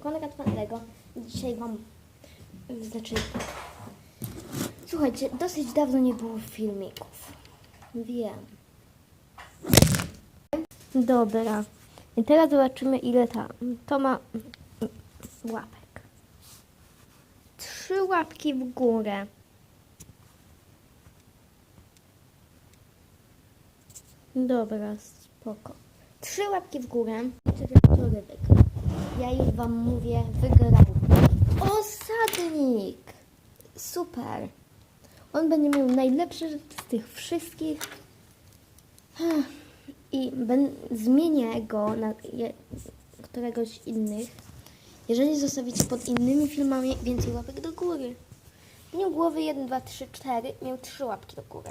Konrad Lego. Dzisiaj Wam, znaczy, słuchajcie, dosyć dawno nie było filmików. Wiem. Dobra. I teraz zobaczymy, ile ta, to ma łapek. Trzy łapki w górę. Dobra, spoko. Trzy łapki w górę. Który wygrał. Ja już wam mówię, wygrał. Osadnik! Super. On będzie miał najlepszy z tych wszystkich. Ech, I ben, zmienię go na je, któregoś innych. Jeżeli zostawicie pod innymi filmami więcej łapek do góry. Miał głowy 1, 2, 3, 4. Miał 3 łapki do góry.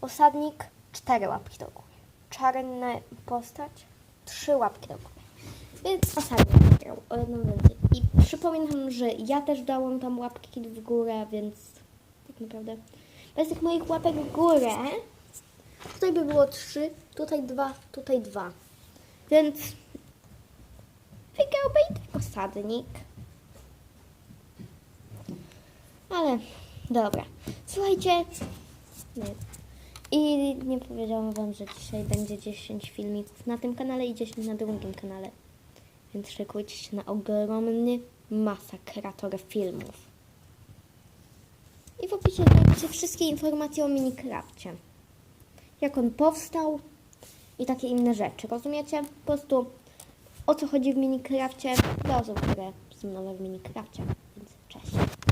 Osadnik 4 łapki do góry. Czarna postać 3 łapki do góry. Więc osadnik wygrał o jedną więcej. I przypominam, że ja też dałam tam łapki w górę, więc tak naprawdę bez tych moich łapek w górę tutaj by było 3, tutaj 2, tutaj 2. Więc wygrałby i tak osadnik. Ale dobra. Słuchajcie. Nie. I nie powiedziałam wam, że dzisiaj będzie 10 filmików na tym kanale i 10 na drugim kanale. Więc szykujcie się na ogromny masakrator filmów. I w opisie znajdziecie wszystkie informacje o Minecrafcie. Jak on powstał i takie inne rzeczy. Rozumiecie? Po prostu o co chodzi w Minecrafcie dla osób, które są nowe w Minecrafcie. Więc cześć.